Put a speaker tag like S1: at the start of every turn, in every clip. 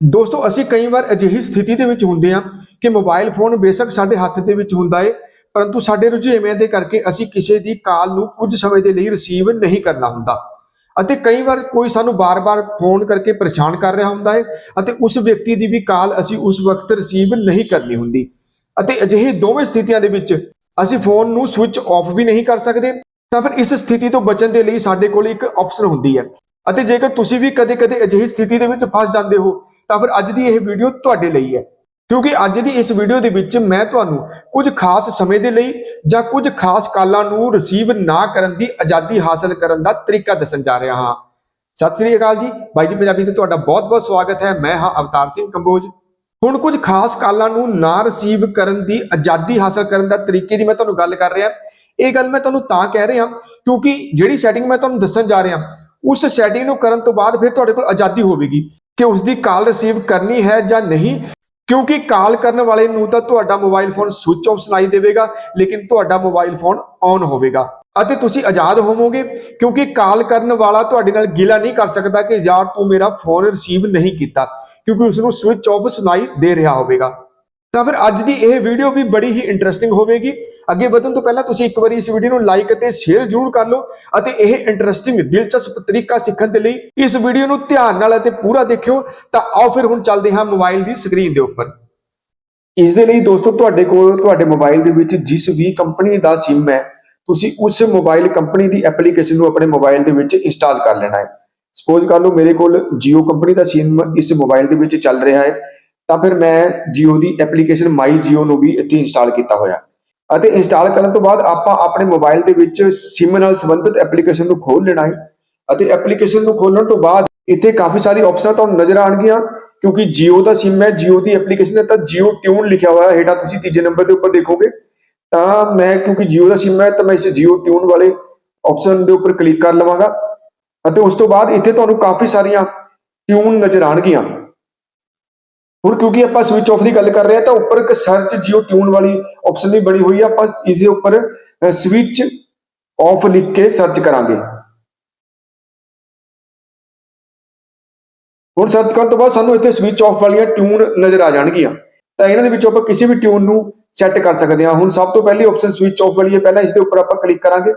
S1: ਦੋਸਤੋ, ਅਸੀਂ ਕਈ ਵਾਰ ਅਜਿਹੀ ਸਥਿਤੀ ਦੇ ਵਿੱਚ ਹੁੰਦੇ ਹਾਂ ਕਿ ਮੋਬਾਈਲ ਫੋਨ ਬੇਸ਼ੱਕ ਸਾਡੇ ਹੱਥ ਦੇ ਵਿੱਚ ਹੁੰਦਾ ਏ, ਪਰੰਤੂ ਸਾਡੇ ਰੁਝੇਵਿਆਂ ਦੇ ਕਰਕੇ ਅਸੀਂ ਕਿਸੇ ਦੀ ਕਾਲ ਨੂੰ ਕੁਝ ਸਮੇਂ ਦੇ ਲਈ ਰਿਸੀਵ ਨਹੀਂ ਕਰਨਾ ਹੁੰਦਾ। ਅਤੇ ਕਈ ਵਾਰ ਕੋਈ ਸਾਨੂੰ ਬਾਰ-ਬਾਰ ਫੋਨ ਕਰਕੇ ਪਰੇਸ਼ਾਨ ਕਰ ਰਿਹਾ ਹੁੰਦਾ ਹੈ ਅਤੇ ਉਸ ਵਿਅਕਤੀ ਦੀ ਵੀ ਕਾਲ ਅਸੀਂ ਉਸ ਵਕਤ ਰਿਸੀਵ ਨਹੀਂ ਕਰਨੀ ਹੁੰਦੀ। ਅਤੇ ਅਜਿਹੇ ਦੋਵੇਂ ਸਥਿਤੀਆਂ ਦੇ ਵਿੱਚ ਅਸੀਂ ਫੋਨ ਨੂੰ ਸਵਿਚ ਆਫ ਵੀ ਨਹੀਂ ਕਰ ਸਕਦੇ, ਤਾਂ ਫਿਰ ਇਸ ਸਥਿਤੀ ਤੋਂ ਬਚਣ ਦੇ ਲਈ ਸਾਡੇ ਕੋਲ ਇੱਕ ਆਪਸ਼ਨ ਹੁੰਦੀ ਹੈ। ਅਤੇ ਜੇਕਰ ਤੁਸੀਂ ਵੀ ਕਦੇ-ਕਦੇ ਅਜਿਹੀ ਸਥਿਤੀ ਦੇ ਵਿੱਚ ਫਸ ਜਾਂਦੇ ਹੋ ਤਾਂ ਫਿਰ ਅੱਜ ਦੀ ਇਹ ਵੀਡੀਓ ਤੁਹਾਡੇ ਲਈ ਹੈ। ਕਿਉਂਕਿ ਅੱਜ ਦੀ ਇਸ ਵੀਡੀਓ ਦੇ ਵਿੱਚ ਮੈਂ ਤੁਹਾਨੂੰ ਕੁਝ ਖਾਸ ਸਮੇਂ ਦੇ ਲਈ ਜਾਂ ਕੁਝ ਖਾਸ ਕਾਲਾਂ ਨੂੰ ਰਿਸੀਵ ਨਾ ਕਰਨ ਦੀ ਆਜ਼ਾਦੀ ਹਾਸਲ ਕਰਨ ਦਾ ਤਰੀਕਾ ਦੱਸਣ ਜਾ ਰਿਹਾ ਹਾਂ। ਸਤਿ ਸ੍ਰੀ ਅਕਾਲ ਜੀ। ਬਾਈ ਜੀ, ਪੰਜਾਬੀ ਤੇ ਤੁਹਾਡਾ ਬਹੁਤ-ਬਹੁਤ ਸਵਾਗਤ ਹੈ। ਮੈਂ ਹਾਂ ਅਵਤਾਰ ਸਿੰਘ ਕੰਬੋਜ। ਹੁਣ ਕੁਝ ਖਾਸ ਕਾਲਾਂ ਨੂੰ ਨਾ ਰਿਸੀਵ ਕਰਨ ਦੀ ਆਜ਼ਾਦੀ ਹਾਸਲ ਕਰਨ ਦਾ ਤਰੀਕੇ ਦੀ ਮੈਂ ਤੁਹਾਨੂੰ ਗੱਲ ਕਰ ਰਿਹਾ। ਇਹ ਗੱਲ ਮੈਂ ਤੁਹਾਨੂੰ ਤਾਂ ਕਹਿ ਰਿਹਾ ਕਿਉਂਕਿ ਜਿਹੜੀ ਸੈਟਿੰਗ ਮੈਂ ਤੁਹਾਨੂੰ ਦੱਸਣ ਜਾ ਰਿਹਾ, ਉਸ ਸੈਟਿੰਗ ਨੂੰ ਕਰਨ ਤੋਂ ਬਾਅਦ ਫਿਰ ਤੁਹਾਡੇ ਕੋਲ ਆਜ਼ਾਦੀ ਹੋਵੇਗੀ। ਕਿ ਉਸ ਦੀ ਕਾਲ ਰਿਸੀਵ ਕਰਨੀ ਹੈ ਜਾਂ ਨਹੀਂ? ਕਿਉਂਕਿ ਕਾਲ ਕਰਨ ਵਾਲੇ ਨੂੰ ਤਾਂ ਤੁਹਾਡਾ ਮੋਬਾਈਲ ਫੋਨ ਸਵਿਚ ਆਫ ਸੁਣਾਈ ਦੇਵੇਗਾ, ਲੇਕਿਨ ਤੁਹਾਡਾ ਮੋਬਾਈਲ ਫੋਨ ਔਨ ਹੋਵੇਗਾ। ਅਤੇ ਤੁਸੀਂ ਆਜ਼ਾਦ ਹੋਵੋਗੇ, ਕਿਉਂਕਿ ਕਾਲ ਕਰਨ ਵਾਲਾ ਤੁਹਾਡੇ ਨਾਲ ਗਿਲਾ ਨਹੀਂ ਕਰ ਸਕਦਾ ਕਿ ਯਾਰ ਤੂੰ ਮੇਰਾ ਫੋਨ ਰਿਸੀਵ ਨਹੀਂ ਕੀਤਾ, ਕਿਉਂਕਿ ਉਸ ਨੂੰ ਸਵਿਚ ਆਫ ਸੁਣਾਈ ਦੇ ਰਿਹਾ ਹੋਵੇਗਾ। ਤਾਂ ਫਿਰ ਅੱਜ ਦੀ ਇਹ ਵੀਡੀਓ ਵੀ ਬੜੀ ਹੀ ਇੰਟਰਸਟਿੰਗ ਹੋਵੇਗੀ। ਅੱਗੇ ਵਧਣ ਤੋਂ ਪਹਿਲਾਂ ਤੁਸੀਂ ਇੱਕ ਵਾਰੀ ਇਸ ਵੀਡੀਓ ਨੂੰ ਲਾਈਕ ਅਤੇ ਸ਼ੇਅਰ ਜ਼ਰੂਰ ਕਰ ਲਓ ਅਤੇ ਇਹ ਇੰਟਰਸਟਿੰਗ ਦਿਲਚਸਪ ਤਰੀਕਾ ਸਿੱਖਣ ਦੇ ਲਈ ਇਸ ਵੀਡੀਓ ਨੂੰ ਧਿਆਨ ਨਾਲ ਅਤੇ ਪੂਰਾ ਦੇਖਿਓ। ਤਾਂ ਆਓ ਫਿਰ ਹੁਣ ਚੱਲਦੇ ਹਾਂ ਮੋਬਾਈਲ ਦੀ ਸਕਰੀਨ ਦੇ ਉੱਪਰ। ਇਸ ਦੇ ਲਈ ਦੋਸਤੋ, ਤੁਹਾਡੇ ਕੋਲ, ਤੁਹਾਡੇ ਮੋਬਾਈਲ ਦੇ ਵਿੱਚ ਜਿਸ ਵੀ ਕੰਪਨੀ ਦਾ SIM ਹੈ, ਤੁਸੀਂ ਉਸ ਮੋਬਾਈਲ ਕੰਪਨੀ ਦੀ ਐਪਲੀਕੇਸ਼ਨ ਨੂੰ ਆਪਣੇ ਮੋਬਾਈਲ ਦੇ ਵਿੱਚ ਇੰਸਟਾਲ ਕਰ ਲੈਣਾ ਹੈ। ਸਪੋਜ਼ ਕਰ ਲਓ ਮੇਰੇ ਕੋਲ Jio ਕੰਪਨੀ ਦਾ SIM ਇਸ ਮੋਬਾਈਲ ਦੇ ਵਿੱਚ ਚੱਲ ਰਿਹਾ ਹੈ। ਤਾਂ ਫਿਰ ਮੈਂ Jio ਦੀ ਐਪਲੀਕੇਸ਼ਨ My Jio ਨੂੰ ਵੀ ਇੱਥੇ ਇੰਸਟਾਲ ਕੀਤਾ ਹੋਇਆ। ਅਤੇ ਇੰਸਟਾਲ ਕਰਨ ਤੋਂ ਬਾਅਦ ਆਪਾਂ ਆਪਣੇ ਮੋਬਾਈਲ ਦੇ ਵਿੱਚ SIM ਨਾਲ ਸੰਬੰਧਿਤ ਐਪਲੀਕੇਸ਼ਨ ਨੂੰ ਖੋਲ ਲੈਣਾ ਹੈ ਅਤੇ ਐਪਲੀਕੇਸ਼ਨ ਨੂੰ ਖੋਲਣ ਤੋਂ ਬਾਅਦ ਇੱਥੇ ਕਾਫੀ ਸਾਰੀ ਆਪਸ਼ਨਾਂ ਤੁਹਾਨੂੰ ਨਜ਼ਰ ਆਣਗੀਆਂ ਕਿਉਂਕਿ Jio ਦਾ SIM ਹੈ, Jio ਦੀ ਐਪਲੀਕੇਸ਼ਨ ਹੈ, ਤਾਂ Jio Tune ਲਿਖਿਆ ਹੋਇਆ ਹੈ ਹੇਠਾਂ ਤੁਸੀਂ ਤੀਜੇ ਨੰਬਰ ਦੇ ਉੱਪਰ ਦੇਖੋਗੇ। ਤਾਂ ਮੈਂ ਕਿਉਂਕਿ Jio ਦਾ SIM ਹੈ, ਤਾਂ ਮੈਂ ਇਸ Jio Tune ਵਾਲੇ ਆਪਸ਼ਨ ਦੇ ਉੱਪਰ ਕਲਿੱਕ ਕਰ ਲਵਾਂਗਾ। ਅਤੇ ਉਸ ਤੋਂ ਬਾਅਦ ਇੱਥੇ ਤੁਹਾਨੂੰ ਕਾਫੀ ਸਾਰੀਆਂ ਟਿਊਨ ਨਜ਼ਰ ਆਣਗੀਆਂ ਹੁਣ ਕਿਉਂਕਿ ਆਪਾਂ ਸਵਿਚ ਆਫ ਦੀ ਗੱਲ ਕਰ ਰਹੇ ਹਾਂ, ਤਾਂ ਉੱਪਰ ਇੱਕ ਸਰਚ ਜੀਓ ਟਿਊਨ ਵਾਲੀ ਆਪਸ਼ਨ ਵੀ ਬਣੀ ਹੋਈ ਹੈ ਆਪਾਂ ਇਸ ਦੇ ਉੱਪਰ ਸਵਿਚ ਆਫ ਲਿਖ ਕੇ ਸਰਚ ਕਰਾਂਗੇ। ਹੁਣ ਸਰਚ ਕਰਨ ਤੋਂ ਬਾਅਦ ਸਾਨੂੰ ਇੱਥੇ ਸਵਿਚ ਆਫ ਵਾਲੀਆਂ ਟਿਊਨ ਨਜ਼ਰ ਆ ਜਾਣਗੀਆਂ। ਤਾਂ ਇਹਨਾਂ ਦੇ ਵਿੱਚੋਂ ਆਪਾਂ ਕਿਸੇ ਵੀ ਟਿਊਨ ਨੂੰ ਸੈੱਟ ਕਰ ਸਕਦੇ ਹਾਂ। ਹੁਣ ਸਭ ਤੋਂ ਪਹਿਲੀ ਆਪਸ਼ਨ ਸਵਿਚ ਆਫ ਵਾਲੀ ਹੈ, ਪਹਿਲਾਂ ਇਸ ਦੇ ਉੱਪਰ ਆਪਾਂ ਕਲਿੱਕ ਕਰਾਂਗੇ।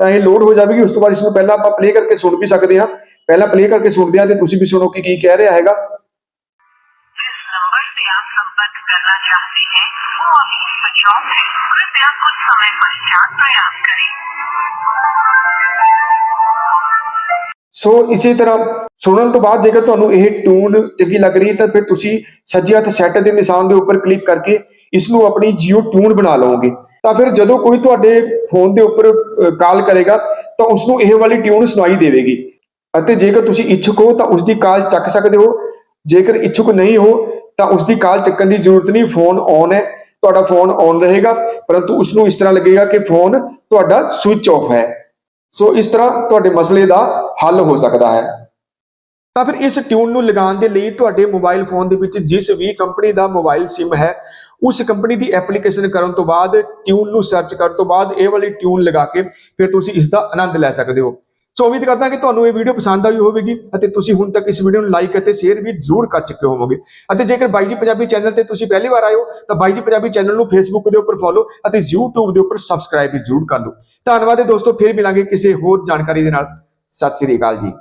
S1: ਤਾਂ ਇਹ ਲੋਡ ਹੋ ਜਾਵੇਗੀ, ਉਸ ਤੋਂ ਬਾਅਦ ਇਸ ਨੂੰ ਪਹਿਲਾਂ ਆਪਾਂ ਪਲੇ ਕਰਕੇ ਸੁਣ ਵੀ ਸਕਦੇ ਹਾਂ। ਪਹਿਲਾਂ ਪਲੇ ਕਰਕੇ ਸੁਣਦੇ ਹਾਂ ਤੇ ਤੁਸੀਂ ਵੀ ਸੁਣੋ ਕਿ ਕੀ ਕਹਿ ਰਿਹਾ ਹੈਗਾ।
S2: हैं वो अभी स्विच ऑफ है कृपया कुछ समय पश्चात प्रयास करें
S1: ਸੋ ਇਸੇ ਤਰ੍ਹਾਂ ਸੁਣਨ ਤੋਂ ਬਾਅਦ ਜੇਕਰ ਤੁਹਾਨੂੰ ਇਹ ਟਿਊਨ ਚੰਗੀ ਲੱਗ ਰਹੀ ਹੈ ਤਾਂ ਫਿਰ ਤੁਸੀਂ ਸੱਜੇ ਹੱਥ ਸੈੱਟ ਦੇ ਨਿਸ਼ਾਨ ਦੇ ਉੱਪਰ ਕਲਿੱਕ ਕਰਕੇ ਇਸ ਨੂੰ ਆਪਣੀ Jio ਟਿਊਨ ਬਣਾ ਲਓਗੇ ਤਾਂ ਫਿਰ ਜਦੋਂ ਕੋਈ ਤੁਹਾਡੇ ਫੋਨ ਦੇ ਉੱਪਰ ਕਾਲ ਕਰੇਗਾ ਤਾਂ ਉਸ ਨੂੰ ਇਹ ਵਾਲੀ ਟਿਊਨ ਸੁਣਾਈ ਦੇਵੇਗੀ ਅਤੇ ਜੇਕਰ ਤੁਸੀਂ ਇੱਛੁਕ ਹੋ ਤਾਂ ਉਸ ਦੀ ਕਾਲ ਚੱਕ ਸਕਦੇ ਹੋ ਜੇਕਰ ਇੱਛੁਕ ਨਹੀਂ ਹੋ ਤਾਂ ਉਸ ਦੀ ਕਾਲ ਚੱਕਣ ਦੀ ਜ਼ਰੂਰਤ ਨਹੀਂ ਫੋਨ ਔਨ ਹੈ ਤੁਹਾਡਾ ਫੋਨ ਔਨ ਰਹੇਗਾ, ਪਰੰਤੂ ਉਸ ਨੂੰ ਇਸ ਤਰ੍ਹਾਂ ਲੱਗੇਗਾ ਕਿ ਫੋਨ ਤੁਹਾਡਾ ਸਵਿਚ ਆਫ ਹੈ। ਸੋ ਇਸ ਤਰ੍ਹਾਂ ਤੁਹਾਡੇ ਮਸਲੇ ਦਾ ਹੱਲ ਹੋ ਸਕਦਾ ਹੈ। ਤਾਂ ਫਿਰ ਇਸ ਟਿਊਨ ਨੂੰ ਲਗਾਉਣ ਦੇ ਲਈ ਤੁਹਾਡੇ ਮੋਬਾਈਲ ਫੋਨ ਦੇ ਵਿੱਚ ਜਿਸ ਵੀ ਕੰਪਨੀ ਦਾ ਮੋਬਾਈਲ SIM ਹੈ, ਉਸ ਕੰਪਨੀ ਦੀ ਐਪਲੀਕੇਸ਼ਨ ਕਰਨ ਤੋਂ ਬਾਅਦ ਟਿਊਨ ਨੂੰ ਸਰਚ ਕਰਨ ਤੋਂ ਬਾਅਦ ਇਹ ਵਾਲੀ ਟਿਊਨ ਲਗਾ ਕੇ ਫਿਰ ਤੁਸੀਂ ਇਸ ਦਾ ਆਨੰਦ ਲੈ ਸਕਦੇ ਹੋ। ਸੋ ਉਮੀਦ ਕਰਦਾ ਕਿ ਤੁਹਾਨੂੰ ਇਹ ਵੀਡੀਓ ਪਸੰਦ ਆਈ ਹੋਵੇਗੀ ਅਤੇ ਤੁਸੀਂ ਹੁਣ ਤੱਕ ਇਸ ਵੀਡੀਓ ਨੂੰ ਲਾਈਕ ਅਤੇ ਸ਼ੇਅਰ ਵੀ ਜ਼ਰੂਰ ਕਰ ਚੁੱਕੇ ਹੋਵੋਗੇ। ਅਤੇ ਜੇਕਰ ਬਾਈ ਜੀ ਪੰਜਾਬੀ ਚੈਨਲ ਤੇ ਤੁਸੀਂ ਪਹਿਲੀ ਵਾਰ ਆਏ ਹੋ, ਤਾਂ ਬਾਈ ਜੀ ਪੰਜਾਬੀ ਚੈਨਲ ਨੂੰ ਫੇਸਬੁੱਕ ਦੇ ਉੱਪਰ ਫੋਲੋ ਅਤੇ YouTube ਦੇ ਉੱਪਰ ਸਬਸਕ੍ਰਾਈਬ ਵੀ ਜ਼ਰੂਰ ਕਰ ਲਓ। ਧੰਨਵਾਦ ਹੈ ਦੋਸਤੋ, ਫਿਰ ਮਿਲਾਂਗੇ ਕਿਸੇ ਹੋਰ ਜਾਣਕਾਰੀ ਦੇ ਨਾਲ। ਸਤਿ ਸ੍ਰੀ ਅਕਾਲ ਜੀ।